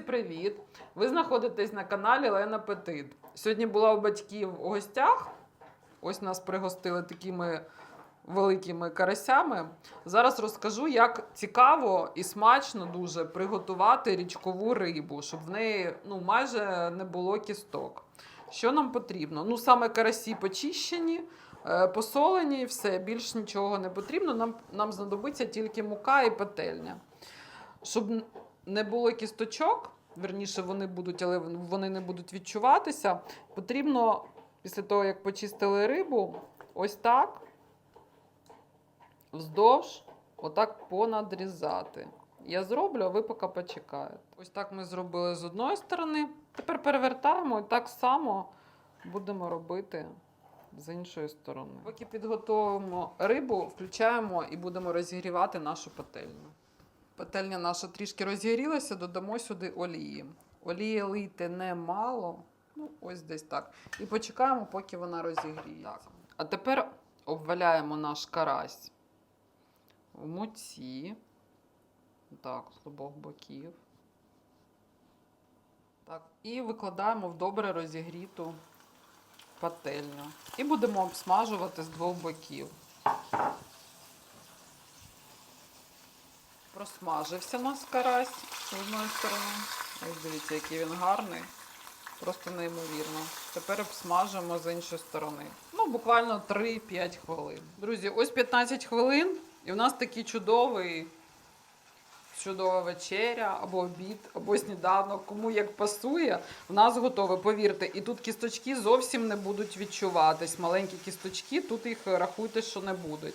привіт! Ви знаходитесь на каналі Лена Петит. Сьогодні була у батьків у гостях. Ось нас пригостили такими великими карасями. Зараз розкажу, як цікаво і смачно дуже приготувати річкову рибу, щоб в неї ну, майже не було кісток. Що нам потрібно? Ну, саме карасі почищені, е, посолені, все, більш нічого не потрібно. Нам, нам знадобиться тільки мука і пательня. Щоб не було кісточок, верніше вони будуть, але вони не будуть відчуватися. Потрібно після того, як почистили рибу, ось так вздовж, отак понадрізати. Я зроблю, а ви поки почекаєте. Ось так ми зробили з одної сторони. Тепер перевертаємо і так само будемо робити з іншої сторони. Поки підготовимо рибу, включаємо і будемо розігрівати нашу пательню. Пательня наша трішки розігрілася, додамо сюди олії. Олії лийте немало, ну ось десь так. І почекаємо, поки вона розігріється. А тепер обваляємо наш карась в муці. Так, з обох боків. Так, і викладаємо в добре розігріту пательню. І будемо обсмажувати з двох боків. Просмажився нас карась з одної сторони. Ось дивіться, який він гарний. Просто неймовірно. Тепер обсмажимо з іншої сторони. Ну, буквально 3-5 хвилин. Друзі, ось 15 хвилин, і у нас такий чудовий, чудова вечеря, або обід, або сніданок, кому як пасує. У нас готове, повірте. І тут кісточки зовсім не будуть відчуватись. Маленькі кісточки, тут їх рахуйте, що не будуть.